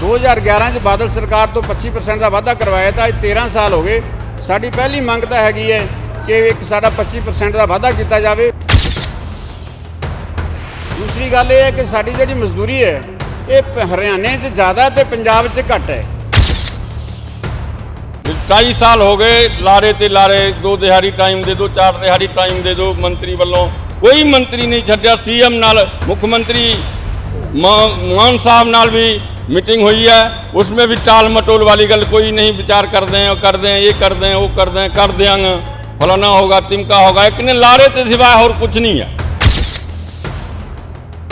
2011 ਚ ਬਾਦਲ ਸਰਕਾਰ ਤੋਂ 25% ਦਾ ਵਾਅਦਾ ਕਰਵਾਇਆ ਤਾਂ ਅੱਜ 13 ਸਾਲ ਹੋ ਗਏ। ਸਾਡੀ ਪਹਿਲੀ ਮੰਗ ਤਾਂ ਹੈਗੀ ਹੈ ਕਿ ਇੱਕ ਸਾਡਾ 25% ਦਾ ਵਾਅਦਾ ਕੀਤਾ ਜਾਵੇ। ਦੂਸਰੀ ਗੱਲ ਇਹ ਹੈ ਕਿ ਸਾਡੀ ਜਿਹੜੀ ਮਜ਼ਦੂਰੀ ਹੈ, ਇਹ ਹਰਿਆਣੇ 'ਚ ਜ਼ਿਆਦਾ ਤੇ ਪੰਜਾਬ 'ਚ ਘੱਟ ਹੈ। 22 ਸਾਲ ਹੋ ਗਏ, ਲਾਰੇ ਤੇ ਲਾਰੇ, ਦੋ ਦਿਹਾੜੀ ਟਾਈਮ ਦੇ ਦਿਓ ਚਾਰ ਦਿਹਾੜੀ ਟਾਈਮ ਦੇ ਦਿਓ ਮੰਤਰੀ ਵੱਲੋਂ ਕੋਈ ਮੰਤਰੀ ਨਹੀਂ ਛੱਡਿਆ। ਸੀਐਮ ਨਾਲ ਮੁੱਖ ਮੰਤਰੀ ਮਾ- ਮਾਨ ਸਾਹਿਬ ਨਾਲ ਵੀ मीटिंग हुई है उसमें भी टाल मटोल वाली गल कोई नहीं विचार कर दें और कर दें ये कर दें वो कर दें कर देंगे फलाना होगा तिमका होगा इतने लारे के सिवाय और कुछ नहीं है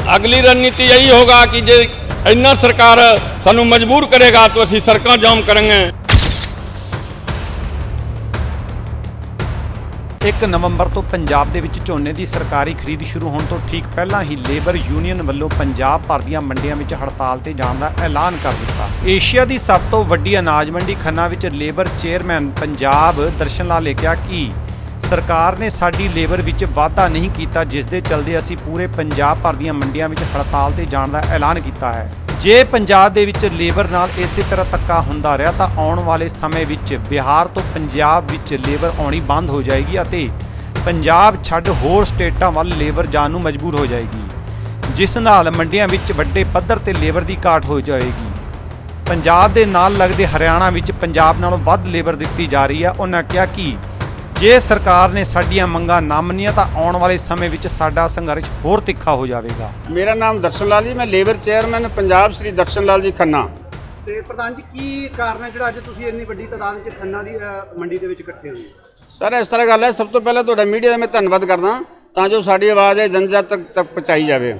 ਅਗਲੀ ਰਣਨੀਤੀ ਇਹੀ ਹੋਗਾ ਕਿ ਜੇ ਇੰਨਾ ਸਰਕਾਰ ਸਾਨੂੰ ਮਜਬੂਰ ਕਰੇਗਾ ਤਾਂ ਅਸੀਂ ਸੜਕਾਂ ਜਾਮ ਕਰਾਂਗੇ 1 ਨਵੰਬਰ ਤੋਂ ਪੰਜਾਬ ਦੇ ਵਿੱਚ ਝੋਨੇ ਦੀ ਸਰਕਾਰੀ ਖਰੀਦ ਸ਼ੁਰੂ ਹੋਣ ਤੋਂ ਠੀਕ ਪਹਿਲਾਂ ਹੀ ਲੇਬਰ ਯੂਨੀਅਨ ਵੱਲੋਂ ਪੰਜਾਬ ਭਰ ਦੀਆਂ ਮੰਡੀਆਂ ਵਿੱਚ ਹੜਤਾਲ ਤੇ ਜਾਣ ਦਾ ਐਲਾਨ ਕਰ ਦਿੱਤਾ। ਏਸ਼ੀਆ ਦੀ ਸਭ ਤੋਂ ਵੱਡੀ ਅਨਾਜ ਮੰਡੀ ਖੰਨਾ ਵਿੱਚ ਲੇਬਰ ਚੇਅਰਮੈਨ ਪੰਜਾਬ ਦਰਸ਼ਨ ਲਾਲ ਨੇ ਕਿਹਾ ਕਿ ਸਰਕਾਰ ਨੇ ਸਾਡੀ ਲੇਬਰ ਵਿੱਚ ਵਾਧਾ ਨਹੀਂ ਕੀਤਾ, ਜਿਸ ਦੇ ਚਲਦੇ ਅਸੀਂ ਪੂਰੇ ਪੰਜਾਬ ਭਰ ਦੀਆਂ ਮੰਡੀਆਂ ਵਿੱਚ ਹੜਤਾਲ ਤੇ ਜਾਣ ਦਾ ਐਲਾਨ ਕੀਤਾ ਹੈ। ਜੇ ਪੰਜਾਬ ਦੇ ਵਿੱਚ ਲੇਬਰ ਨਾਲ ਇਸੇ ਤਰ੍ਹਾਂ ਧੱਕਾ ਹੁੰਦਾ ਰਿਹਾ, ਤਾਂ ਆਉਣ ਵਾਲੇ ਸਮੇਂ ਵਿੱਚ ਬਿਹਾਰ ਤੋਂ ਪੰਜਾਬ ਵਿੱਚ ਲੇਬਰ ਆਉਣੀ ਬੰਦ ਹੋ ਜਾਏਗੀ ਅਤੇ ਪੰਜਾਬ ਛੱਡ ਹੋਰ ਸਟੇਟਾਂ ਵੱਲ ਲੇਬਰ ਜਾਣ ਨੂੰ ਮਜਬੂਰ ਹੋ ਜਾਏਗੀ, ਜਿਸ ਨਾਲ ਮੰਡੀਆਂ ਵਿੱਚ ਵੱਡੇ ਪੱਧਰ ਤੇ ਲੇਬਰ ਦੀ ਘਾਟ ਹੋ ਜਾਏਗੀ। ਪੰਜਾਬ ਦੇ ਨਾਲ ਲੱਗਦੇ ਹਰਿਆਣਾ ਵਿੱਚ ਪੰਜਾਬ ਨਾਲੋਂ ਵੱਧ ਲੇਬਰ ਦਿੱਤੀ ਜਾ ਰਹੀ ਹੈ ਉਹਨਾਂ ਕਿਹਾ ਕਿ ਜੇ ਸਰਕਾਰ ਨੇ ਸਾਡੀਆਂ ਮੰਗਾਂ ਨਾ ਮੰਨੀਆਂ ਤਾਂ ਆਉਣ ਵਾਲੇ ਸਮੇਂ ਵਿੱਚ ਸਾਡਾ ਸੰਘਰਸ਼ ਹੋਰ ਤਿੱਖਾ ਹੋ ਜਾਵੇਗਾ। ਮੇਰਾ ਨਾਮ ਦਰਸ਼ਨ ਲਾਲ ਜੀ ਮੈਂ ਲੇਬਰ ਚੇਅਰਮੈਨ ਪੰਜਾਬ ਸ੍ਰੀ ਦਰਸ਼ਨ ਲਾਲ ਜੀ ਖੰਨਾ। ਤੇ ਪ੍ਰਧਾਨ ਜੀ ਕੀ ਕਾਰਨ ਹੈ ਜਿਹੜਾ ਅੱਜ ਤੁਸੀਂ ਇੰਨੀ ਵੱਡੀ ਤਾਦਾਦ ਵਿੱਚ ਖੰਨਾ ਦੀ ਮੰਡੀ ਦੇ ਵਿੱਚ ਇਕੱਠੇ ਹੋਏ ਹੋ? ਸਰ ਇਸ ਤਰ੍ਹਾਂ ਗੱਲ ਹੈ ਸਭ ਤੋਂ ਪਹਿਲਾਂ ਤੁਹਾਡਾ ਮੀਡੀਆ ਦਾ ਮੈਂ ਧੰਨਵਾਦ ਕਰਦਾ ਤਾਂ ਜੋ ਸਾਡੀ ਆਵਾਜ਼ ਹੈ ਜਨਜਨ ਤੱਕ ਤੱਕ ਪਹੁੰਚਾਈ ਜਾਵੇ।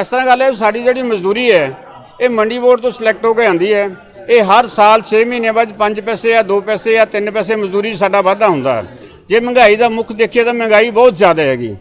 ਇਸ ਤਰ੍ਹਾਂ ਗੱਲ ਹੈ ਵੀ ਸਾਡੀ ਜਿਹੜੀ ਮਜ਼ਦੂਰੀ ਹੈ ਇਹ ਮੰਡੀ ਬੋਰਡ ਤੋਂ ਸਿਲੈਕਟ ਹੋ ਕੇ ਆਂਦੀ ਹੈ। ਇਹ ਹਰ ਸਾਲ 6 ਮਹੀਨਿਆਂ ਬਾਅਦ 5 ਪੈਸੇ ਜਾਂ 2 ਪੈਸੇ ਜਾਂ 3 ਪੈਸੇ ਮਜ਼ਦੂਰੀ 'ਚ ਸਾਡਾ ਵਾਧਾ ਹੁੰਦਾ। ਜੇ ਮਹਿੰਗਾਈ ਦਾ ਮੁੱਖ ਦੇਖੀਏ ਤਾਂ ਮਹਿੰਗਾਈ ਬਹੁਤ ਜ਼ਿਆਦਾ ਹੈਗੀ।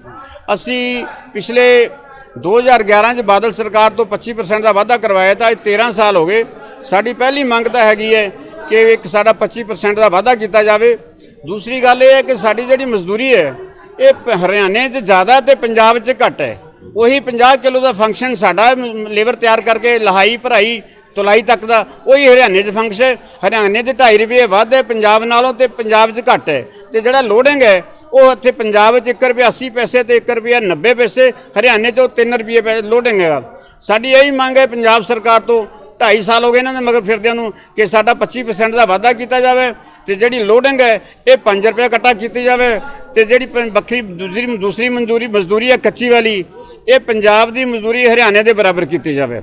ਅਸੀਂ ਪਿਛਲੇ 2011 ਚ ਬਾਦਲ ਸਰਕਾਰ ਤੋਂ 25% ਦਾ ਵਾਧਾ ਕਰਵਾਇਆ ਤਾਂ ਅੱਜ 13 ਸਾਲ ਹੋ ਗਏ। ਸਾਡੀ ਪਹਿਲੀ ਮੰਗ ਤਾਂ ਹੈਗੀ ਹੈ ਕਿ ਇੱਕ ਸਾਡਾ 25% ਦਾ ਵਾਧਾ ਕੀਤਾ ਜਾਵੇ। ਦੂਸਰੀ ਗੱਲ ਇਹ ਹੈ ਕਿ ਸਾਡੀ ਜਿਹੜੀ ਮਜ਼ਦੂਰੀ ਹੈ, ਇਹ ਪ- ਹਰਿਆਣੇ 'ਚ ਜ਼ਿਆਦਾ ਤੇ ਪੰਜਾਬ 'ਚ ਘੱਟ ਹੈ। ਉਹੀ 50 ਕਿਲੋ ਦਾ ਫੰਕਸ਼ਨ ਸਾਡਾ ਲੇਬਰ ਤਿਆਰ ਕਰਕੇ ਲਹਾਈ ਭਰਾਈ ਤੁਲਾਈ ਤੱਕ ਦਾ, ਉਹੀ ਹਰਿਆਣੇ 'ਚ ਫੰਕਸ਼ਨ ਹੈ। ਹਰਿਆਣੇ 'ਚ 2.5 ਰੁਪਏ ਵੱਧ ਹੈ, ਪੰਜਾਬ ਨਾਲੋਂ ਤੇ ਪੰਜਾਬ 'ਚ ਘੱਟ ਹੈ। ਤੇ ਜਿਹੜਾ ਲੋਡਿੰਗ ਹੈ, ਉਹ ਇੱਥੇ ਪੰਜਾਬ 'ਚ 1 ਰੁਪਿਆ 80 ਪੈਸੇ ਤੇ 1 ਰੁਪਿਆ 90 ਪੈਸੇ, ਹਰਿਆਣੇ 'ਚ ਉਹ 3 ਰੁਪਏ ਪੈ ਲੋਡਿੰਗ ਹੈਗਾ। ਸਾਡੀ ਇਹੀ ਮੰਗ ਹੈ ਪੰਜਾਬ ਸਰਕਾਰ ਤੋਂ 2.5 ਸਾਲ ਹੋ ਗਏ ਇਹਨਾਂ ਦੇ ਮਗਰ ਫਿਰਦਿਆਂ ਨੂੰ, ਕਿ ਸਾਡਾ 25% ਦਾ ਵਾਅਦਾ ਕੀਤਾ ਜਾਵੇ। ਤੇ ਜਿਹੜੀ ਲੋਡਿੰਗ ਹੈ, ਇਹ 5 ਰੁਪਏ ਇਕੱਠਾ ਕੀਤੀ ਜਾਵੇ। ਤੇ ਜਿਹੜੀ ਪ- ਵੱਖਰੀ ਦੂਸਰੀ ਦੂਸਰੀ ਮਨਜ਼ੂਰੀ, ਮਜ਼ਦੂਰੀ ਹੈ ਕੱਚੀ ਵਾਲੀ, ਇਹ ਪੰਜਾਬ ਦੀ ਮਜ਼ਦੂਰੀ ਹਰਿਆਣੇ ਦੇ ਬਰਾਬਰ ਕੀਤੀ ਜਾਵੇ।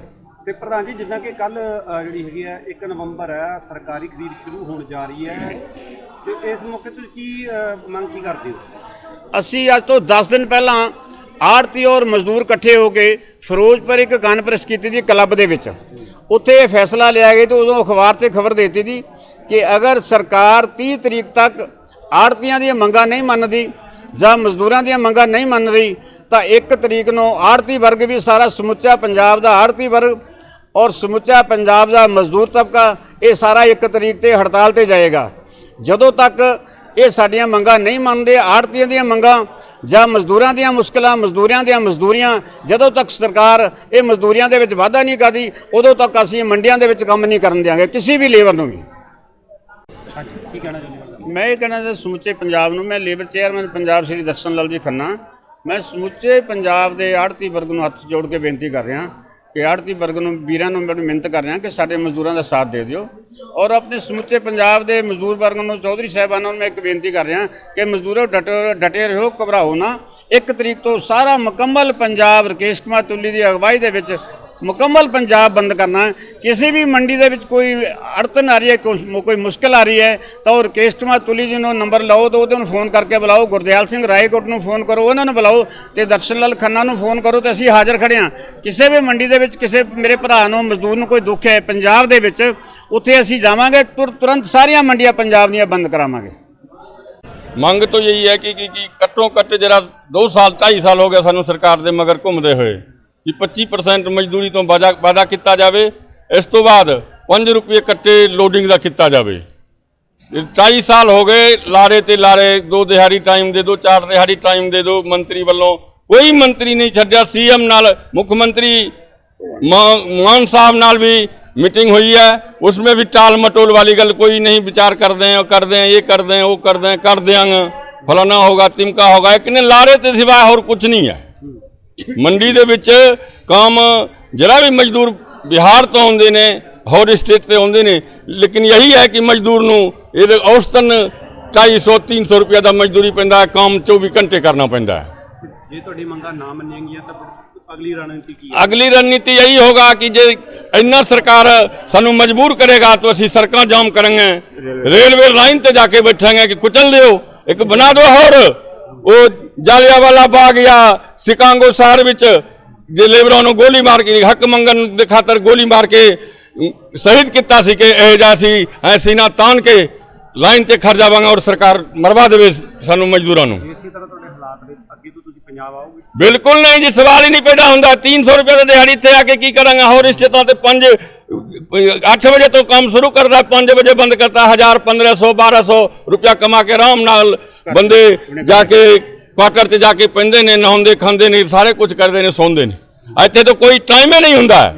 ਤੇ ਪ੍ਰਧਾਨ ਜੀ, ਜਿੱਦਾਂ ਕਿ ਕੱਲ ਜਿਹੜੀ ਹੈਗੀ ਹੈ 1 ਨਵੰਬਰ ਹੈ ਸਰਕਾਰੀ ਖਰੀਦ ਸ਼ੁਰੂ ਹੋਣ ਜਾ ਰਹੀ ਹੈ। ਤੇ ਇਸ ਮੌਕੇ ਤੁਸੀਂ ਕੀ ਮੰਗ ਕੀ ਕਰਦੇ ਹੋ? ਅਸੀਂ ਅੱਜ ਤੋਂ 10 ਦਿਨ ਪਹਿਲਾਂ ਆੜਤੀ ਔਰ ਮਜ਼ਦੂਰ ਇਕੱਠੇ ਹੋ ਕੇ ਫਿਰੋਜ਼ਪੁਰ ਇੱਕ ਕਾਨਫਰੰਸ ਕੀਤੀ ਸੀ ਕਲੱਬ ਦੇ ਵਿੱਚ। ਉੱਥੇ ਇਹ ਫੈਸਲਾ ਲਿਆ ਗਿਆ ਤੇ ਉਦੋਂ ਅਖਬਾਰ ਤੇ ਖਬਰ ਦਿੱਤੀ ਸੀ ਕਿ ਅਗਰ ਸਰਕਾਰ 30 ਤਰੀਕ ਤੱਕ ਆੜਤੀਆਂ ਦੀਆਂ ਮੰਗਾਂ ਨਹੀਂ ਮੰਨਦੀ ਜਾਂ ਮਜ਼ਦੂਰਾਂ ਦੀਆਂ ਮੰਗਾਂ ਨਹੀਂ ਮੰਨ ਰਹੀ ਤਾਂ 1 ਤਰੀਕ ਨੂੰ ਆੜਤੀ ਵਰਗ ਵੀ ਸਾਰਾ ਸਮੁੱਚਾ ਪੰਜਾਬ ਦਾ ਆੜਤੀ ਵਰਗ ਔਰ ਸਮੁੱਚਾ ਪੰਜਾਬ ਦਾ ਮਜ਼ਦੂਰ ਤਬਕਾ ਇਹ ਸਾਰਾ ਇੱਕ ਤਰੀਕ ਤੇ ਹੜਤਾਲ ਤੇ ਜਾਏਗਾ। ਜਦੋਂ ਤੱਕ ਇਹ ਸਾਡੀਆਂ ਮੰਗਾਂ ਨਹੀਂ ਮੰਨਦੇ, ਆੜਤੀਆਂ ਦੀਆਂ ਮੰਗਾਂ ਜਾਂ ਮਜ਼ਦੂਰਾਂ ਦੀਆਂ ਮੁਸ਼ਕਲਾਂ, ਮਜ਼ਦੂਰਾਂ ਦੀਆਂ ਮਜ਼ਦੂਰੀਆਂ, ਜਦੋਂ ਤੱਕ ਸਰਕਾਰ ਇਹ ਮਜ਼ਦੂਰੀਆਂ ਦੇ ਵਿੱਚ ਵਾਧਾ ਨਹੀਂ ਕਰਦੀ, ਉਦੋਂ ਤੱਕ ਅਸੀਂ ਮੰਡੀਆਂ ਦੇ ਵਿੱਚ ਕੰਮ ਨਹੀਂ ਕਰਨ ਦਿਆਂਗੇ, ਕਿਸੇ ਵੀ ਲੇਬਰ ਨੂੰ ਵੀ। ਕੀ ਕਹਿਣਾ ਚਾਹੁੰਦੇ ਮੈਂ ਇਹ ਕਹਿਣਾ ਚਾਹੁੰਦਾ ਸਮੁੱਚੇ ਪੰਜਾਬ ਨੂੰ, ਮੈਂ ਲੇਬਰ ਚੇਅਰਮੈਨ ਪੰਜਾਬ ਸ੍ਰੀ ਦਰਸ਼ਨ ਲਾਲ ਜੀ ਖੰਨਾ, ਮੈਂ ਸਮੁੱਚੇ ਪੰਜਾਬ ਦੇ ਆੜਤੀ ਵਰਗ ਨੂੰ ਹੱਥ ਜੋੜ ਕੇ ਬੇਨਤੀ ਕਰ ਰਿਹਾ। ਕਿ ਆੜਤੀ ਵਰਗ ਨੂੰ, ਵੀਰਾਂ ਨੂੰ ਮੈਨੂੰ ਮਿਹਨਤ ਕਰ ਰਿਹਾ ਕਿ ਸਾਡੇ ਮਜ਼ਦੂਰਾਂ ਦਾ ਸਾਥ ਦੇ ਦਿਓ। ਔਰ ਆਪਣੇ ਸਮੁੱਚੇ ਪੰਜਾਬ ਦੇ ਮਜ਼ਦੂਰ ਵਰਗ ਨੂੰ, ਚੌਧਰੀ ਸਾਹਿਬਾਨਾਂ ਨੂੰ ਮੈਂ ਇੱਕ ਬੇਨਤੀ ਕਰ ਰਿਹਾ ਕਿ ਮਜ਼ਦੂਰੋ, ਡਟੇ ਡਟੇ ਰਹੋ, ਘਬਰਾਓ ਨਾ। ਇੱਕ ਤਰੀਕ ਤੋਂ ਸਾਰਾ ਮੁਕੰਮਲ ਪੰਜਾਬ ਰਕੇਸ਼ ਕੁਮਾਰ ਤੁੱਲੀ ਦੀ ਅਗਵਾਈ ਦੇ ਵਿੱਚ ਮੁਕੰਮਲ ਪੰਜਾਬ ਬੰਦ ਕਰਨਾ ਹੈ। ਕਿਸੇ ਵੀ ਮੰਡੀ ਦੇ ਵਿੱਚ ਕੋਈ ਅੜਤਨ ਆ ਰਹੀ ਹੈ ਕੁਛ- ਕੋਈ ਮੁਸ਼ਕਲ ਆ ਰਹੀ ਹੈ, ਤਾਂ ਉਹ ਰਕੇਸ਼ ਕੁਮਾਰ ਤੁਲੀ ਜੀ ਨੂੰ ਨੰਬਰ ਲਓ ਤੇ ਉਹਦੇ ਨੂੰ ਫੋਨ ਕਰਕੇ ਬੁਲਾਓ, ਗੁਰਦਿਆਲ ਸਿੰਘ ਰਾਏਕੋਟ ਨੂੰ ਫੋਨ ਕਰੋ, ਉਹਨਾਂ ਨੂੰ ਬੁਲਾਓ ਤੇ ਦਰਸ਼ਨ ਲਾਲ ਖੰਨਾ ਨੂੰ ਫੋਨ ਕਰੋ ਤੇ ਅਸੀਂ ਹਾਜ਼ਰ ਖੜੇ ਹਾਂ ਕਿਸੇ ਵੀ ਮੰਡੀ ਦੇ ਵਿੱਚ ਕਿਸੇ ਮੇਰੇ ਭਰਾ ਨੂੰ, ਮਜ਼ਦੂਰ ਨੂੰ ਕੋਈ ਦੁੱਖ ਹੈ ਪੰਜਾਬ ਦੇ ਵਿੱਚ, ਉੱਥੇ ਅਸੀਂ ਜਾਵਾਂਗੇ, ਤੁਰ- ਤੁਰੰਤ ਸਾਰੀਆਂ ਮੰਡੀਆਂ ਪੰਜਾਬ ਦੀਆਂ ਬੰਦ ਕਰਾਵਾਂਗੇ ਮੰਗ ਤੋਂ ਇਹੀ ਹੈ ਕਿ ਕਿ ਕਿ ਘੱਟੋ ਘੱਟ ਜਿਹੜਾ 2 ਸਾਲ 2.5 ਸਾਲ ਹੋ ਗਿਆ ਸਾਨੂੰ ਸਰਕਾਰ ਦੇ ਮਗਰ ਘੁੰਮਦੇ ਹੋਏ ਕਿ 25% ਮਜ਼ਦੂਰੀ ਤੋਂ ਵਾਅਦਾ ਵਾਅਦਾ ਕੀਤਾ ਜਾਵੇ ਇਸ ਤੋਂ ਬਾਅਦ 5 ਰੁਪਏ ਕੱਟੇ ਲੋਡਿੰਗ ਦਾ ਕੀਤਾ ਜਾਵੇ 2.5 ਸਾਲ ਹੋ ਗਏ ਲਾਰੇ ਤੇ ਲਾਰੇ ਦੋ ਦਿਹਾੜੀ ਟਾਈਮ ਦੇ ਦਿਓ ਚਾਰ ਦਿਹਾੜੀ ਟਾਈਮ ਦੇ ਦਿਓ ਮੰਤਰੀ ਵੱਲੋਂ ਕੋਈ ਮੰਤਰੀ ਨਹੀਂ ਛੱਡਿਆ ਸੀਐਮ ਨਾਲ ਮੁੱਖ ਮੰਤਰੀ ਮਾ- ਮਾਨ ਸਾਹਿਬ ਨਾਲ ਵੀ मीटिंग हुई है उसमें भी टाल मटोल वाली गल कोई नहीं विचार कर दें और कर दें ये कर दें वो कर दें कर देंगे फलाना होगा तिमका होगा एक ने लारे ते सिवाय और कुछ नहीं है ਮੰਡੀ ਦੇ ਵਿੱਚ ਕੰਮ ਜਿਹੜਾ ਵੀ ਮਜ਼ਦੂਰ ਬਿਹਾਰ ਤੋਂ ਆਉਂਦੇ ਨੇ ਹੋਰ ਸਟੇਟ ਤੇ ਆਉਂਦੇ ਨੇ ਲੇਕਿਨ ਯਹੀ ਹੈ ਕਿ ਮਜ਼ਦੂਰ ਨੂੰ ਇਹਦੇ ਔਸਤਨ 250 300 ਰੁਪਏ ਦਾ ਮਜ਼ਦੂਰੀ ਪੈਂਦਾ ਹੈ ਕੰਮ 24 ਘੰਟੇ ਕਰਨਾ ਪੈਂਦਾ ਹੈ। ਜੇ ਤੁਹਾਡੀ ਮੰਗਾਂ ਨਾ ਮੰਨੀਆਂ ਤਾਂ ਅਗਲੀ ਰਣਨੀਤੀ ਕੀ ਹੈ? ਅਗਲੀ ਰਣਨੀਤੀ ਯਹੀ ਹੋਗਾ ਕਿ ਜੇ ਇੰਨਾ ਸਰਕਾਰ ਸਾਨੂੰ ਮਜਬੂਰ ਕਰੇਗਾ ਤਾਂ ਅਸੀਂ ਸੜਕਾਂ ਜਾਮ ਕਰਾਂਗੇ ਰੇਲਵੇ ਲਾਈਨ ਤੇ ਜਾ ਕੇ ਬੈਠਾਂਗੇ ਕਿ ਕੁਚਲ ਦਿਓ ਇੱਕ ਬਣਾ ਦਿਓ ਹੋਰ। ਉਹ ਜਾਲਿਆਵਾਲਾ ਬਾਗ ਜਾਂ ਸਿਕਾਂਗੋ ਸ਼ਹਿਰ ਵਿੱਚ ਜੇ ਲੇਬਰਾਂ ਨੂੰ ਗੋਲੀ ਮਾਰ ਕੇ ਹੱਕ ਮੰਗਣ ਦੇ ਖਾਤਰ ਗੋਲੀ ਮਾਰ ਕੇ ਸ਼ਹੀਦ ਕੀਤਾ ਸੀ ਕਿ ਇਹ ਜਾ ਸੀ ਐ ਸੀਨਾ ਤਾਨ ਕੇ ਲਾਈਨ ਤੇ ਖੜ ਜਾਵਾਂਗੇ ਔਰ ਸਰਕਾਰ ਮਰਵਾ ਦੇਵੇ ਸਾਨੂੰ ਮਜ਼ਦੂਰਾਂ ਨੂੰ। ਇਸੇ ਤਰ੍ਹਾਂ ਤੁਹਾਡੇ ਹਾਲਾਤ ਵਿੱਚ ਅੱਗੇ ਤੋਂ ਤੁਸੀਂ ਪੰਜਾਬ ਆਓਗੇ? ਬਿਲਕੁਲ ਨਹੀਂ ਜੀ ਸਵਾਲ ਹੀ ਨਹੀਂ ਪੈਦਾ ਹੁੰਦਾ। 300 ਰੁਪਏ ਦੀ ਦਿਹਾੜੀ ਇੱਥੇ ਆ ਕੇ ਕੀ ਕਰਾਂਗਾ? ਹੋਰ ਇਸ ਤਾਂ ਤੇ 5 8 ਵਜੇ ਤੋਂ ਕੰਮ ਸ਼ੁਰੂ ਕਰਦਾ 5 ਵਜੇ ਬੰਦ ਕਰਤਾ 1000 1500 1200 ਰੁਪਇਆ ਕਮਾ ਕੇ ਆਰਾਮ ਨਾਲ ਬੰਦੇ ਜਾ ਕੇ ਕੁਆਟਰ 'ਚ ਜਾ ਕੇ ਪੈਂਦੇ ਨੇ, ਨਹਾਉਂਦੇ, ਖਾਂਦੇ ਨੇ, ਸਾਰੇ ਕੁਝ ਕਰਦੇ ਨੇ, ਸੌਂਦੇ ਨੇ। ਇੱਥੇ ਤਾਂ ਕੋਈ ਟਾਈਮ ਹੀ ਨਹੀਂ ਹੁੰਦਾ।